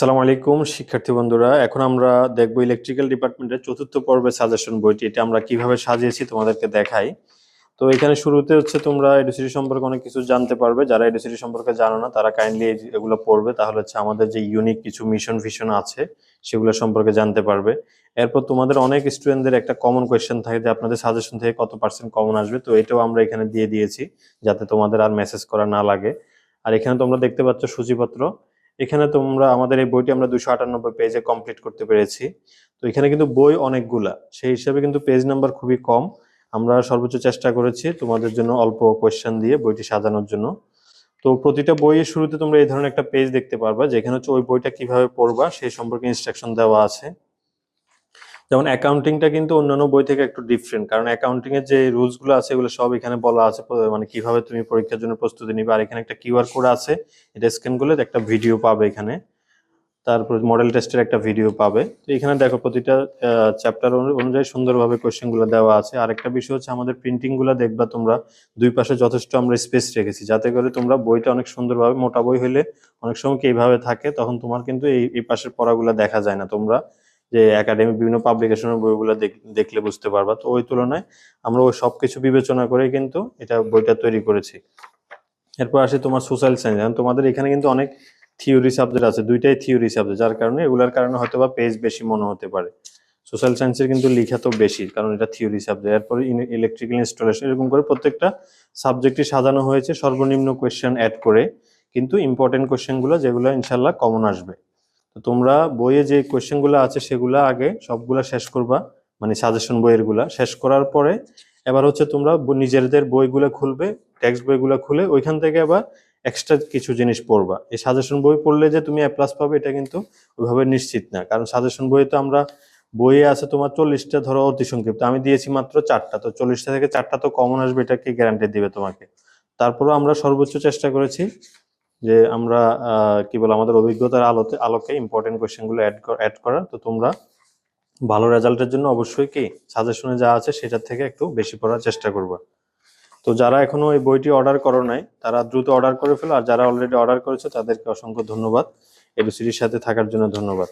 আসসালামু আলাইকুম, শিক্ষার্থী বন্ধুরা। এখন আমরা দেখব ইলেকট্রিক্যাল ডিপার্টমেন্টের চতুর্থ পর্বের সাজেশন বইটি। এটা আমরা কীভাবে সাজিয়েছি তোমাদেরকে দেখাই। তো এখানে শুরুতে হচ্ছে তোমরা এডুসিটি সম্পর্কে অনেক কিছু জানতে পারবে। যারা এডুসিটি সম্পর্কে জানো না, তারা কাইন্ডলি এগুলো পড়বে। তাহলে হচ্ছে আমাদের যে ইউনিক কিছু মিশন ভিশন আছে, সেগুলো সম্পর্কে জানতে পারবে। এরপর তোমাদের অনেক স্টুডেন্টদের একটা কমন কোয়েশ্চেন থাকে যে আপনাদের সাজেশন থেকে কত পার্সেন্ট কমন আসবে। তো এটাও আমরা এখানে দিয়ে দিয়েছি, যাতে তোমাদের আর মেসেজ করা না লাগে। আর এখানে তোমরা দেখতে পাচ্ছ সূচিপত্র। এখানে তোমরা, আমাদের এই বইটি আমরা দুশো আটানব্বই পেজে কমপ্লিট করতে পেরেছি। তো এখানে কিন্তু বই অনেকগুলা, সেই হিসাবে কিন্তু পেজ নাম্বার খুবই কম। আমরা সর্বোচ্চ চেষ্টা করেছি তোমাদের জন্য অল্প কোয়েশ্চেন দিয়ে বইটি সাজানোর জন্য। তো প্রতিটা বইয়ের শুরুতে তোমরা এই ধরনের একটা পেজ দেখতে পারবা, যেখানে হচ্ছে ওই বইটা কীভাবে পড়বা, সেই সম্পর্কে ইনস্ট্রাকশন দেওয়া আছে। যেমন অ্যাকাউন্টিংটা কিন্তু অন্যান্য বই থেকে একটু ডিফারেন্ট কারণ অ্যাকাউন্টিং এর যে রুলসগুলো আছে, এগুলো সব এখানে বলা আছে মানে কীভাবে তুমি পরীক্ষার জন্য প্রস্তুতি নিবে, আর এখানে একটা কিউআর কোড আছে, এটা স্ক্যান করলে একটা ভিডিও পাবে এখানে। তারপর মডেল টেস্টের একটা ভিডিও পাবে। তো এখানে দেখো প্রতিটা চ্যাপ্টার অনুযায়ী সুন্দরভাবে কোশ্চেনগুলো দেওয়া আছে। আরেকটা বিষয় হচ্ছে আমাদের প্রিন্টিংগুলো দেখবা তোমরা, দুই পাশে যথেষ্ট আমরা স্পেস রেখেছি, যাতে করে তোমরা বইটা অনেক সুন্দরভাবে, মোটা বই হলে অনেক সময় কি এইভাবে থাকে, তখন তোমার কিন্তু এই এই পাশের পড়াগুলো দেখা যায় না তোমরা। যে একাডেমিক বিভিন্ন পাবলিকেশনের বইগুলো দেখ- দেখলে বুঝতে পারবা। তো ওই তুলনায় আমরা ওই সব কিছু বিবেচনা করে কিন্তু এটা বইটা তৈরি করেছি। এরপর আসে তোমার সোশ্যাল সায়েন্স তোমাদের এখানে কিন্তু অনেক থিওরি সাবজেক্ট আছে, দুইটাই থিওরি সাবজেক্ট যার কারণে এগুলার কারণে হয়তো বা পেজ বেশি মনে হতে পারে। সোশ্যাল সায়েন্সের কিন্তু লিখা তো বেশি, কারণ এটা থিওরি সাবজেক্ট এরপর ইলেকট্রিক্যাল ইনস্টলেশন এরকম করে প্রত্যেকটা সাবজেক্টই সাজানো হয়েছে, সর্বনিম্ন কোয়েশ্চেন অ্যাড করে। কিন্তু ইম্পর্টেন্ট কোয়েশ্চেনগুলো যেগুলো ইনশাল্লাহ কমন আসবে। তো তোমরা বইয়ে যে কোয়েশ্চেনগুলো আছে সেগুলো আগে সবগুলা শেষ করবা মানে সাজেশন বইয়েরগুলা শেষ করার পরে এবার হচ্ছে তোমরা নিজেদের বইগুলো খুলবে টেক্সট বইগুলো খুলে ওইখান থেকে আবার এক্সট্রা কিছু জিনিস পড়বা। এই সাজেশন বই পড়লে যে তুমি এ প্লাস পাবে, এটা কিন্তু ওইভাবে নিশ্চিত না। কারণ সাজেশন বইয়ে তো আমরা, বইয়ে আছে তোমার চল্লিশটা ধরো অতি সংক্ষিপ্ত। আমি দিয়েছি মাত্র চারটা। তো চল্লিশটা থেকে চারটা তো কমন আসবে, এটা কি গ্যারান্টি দিবে তোমাকে? তারপরও আমরা সর্বোচ্চ চেষ্টা করেছি যে আমরা কি বল, আমাদের অভিজ্ঞতার আলোতে, আলোকে ইম্পর্টেন্ট কোয়েশ্চেনগুলো অ্যাড অ্যাড করা। তো তোমরা ভালো রেজাল্টের জন্য অবশ্যই কি সাজেশনে যা আছে সেটার থেকে একটু বেশি পড়ার চেষ্টা করবা। তো যারা এখনও এই বইটি অর্ডার করো নাই, তারা দ্রুত অর্ডার করে ফেলো। আর যারা অলরেডি অর্ডার করেছে, তাদেরকে অসংখ্য ধন্যবাদ। এবিসিডির সাথে থাকার জন্য ধন্যবাদ।